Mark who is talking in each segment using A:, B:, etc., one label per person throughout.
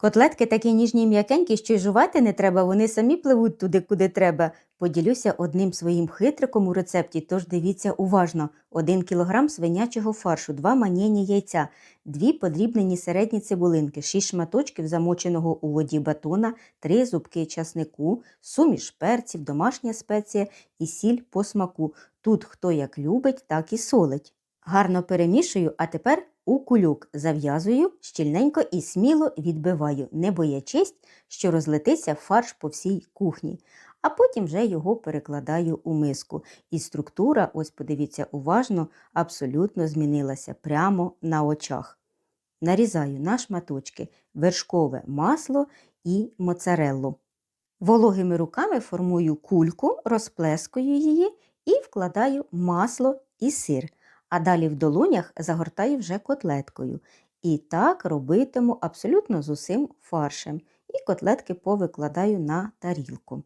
A: Котлетки такі ніжні м'якенькі, що й жувати не треба, вони самі пливуть туди, куди треба. Поділюся одним своїм хитриком у рецепті, тож дивіться уважно. 1 кг свинячого фаршу, 2 манєні яйця, 2 подрібнені середні цибулинки, 6 шматочків замоченого у воді батона, 3 зубки часнику, суміш перців, домашня спеція і сіль по смаку. Тут хто як любить, так і солить. Гарно перемішую, а тепер у кульок зав'язую щільненько і сміло відбиваю, не боячись, що розлетиться фарш по всій кухні. А потім вже його перекладаю у миску. І структура, ось подивіться уважно, абсолютно змінилася прямо на очах. Нарізаю на шматочки вершкове масло і моцареллу. Вологими руками формую кульку, розплескую її і вкладаю масло і сир а далі в долонях загортаю вже котлеткою. І так робитиму абсолютно з усім фаршем. І котлетки повикладаю на тарілку.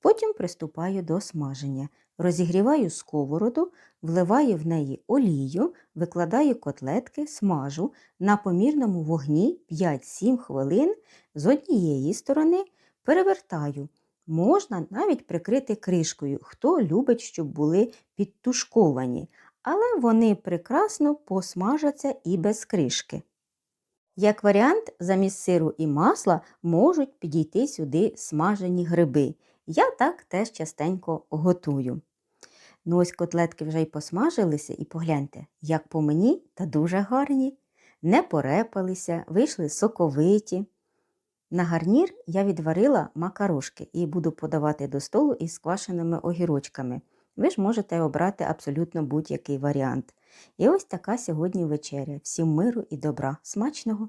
A: Потім приступаю до смаження. Розігріваю сковороду, вливаю в неї олію, викладаю котлетки, смажу на помірному вогні 5-7 хвилин з однієї сторони перевертаю. Можна навіть прикрити кришкою, хто любить, щоб були підтушковані але вони прекрасно посмажаться і без кришки. Як варіант, замість сиру і масла можуть підійти сюди смажені гриби. Я так теж частенько готую. Ну ось котлетки вже й посмажилися, і погляньте, як по мені та дуже гарні, не порепалися, вийшли соковиті. На гарнір я відварила макарошки і буду подавати до столу із квашеними огірочками. Ви ж можете обрати абсолютно будь-який варіант. І ось така сьогодні вечеря. Всім миру і добра. Смачного!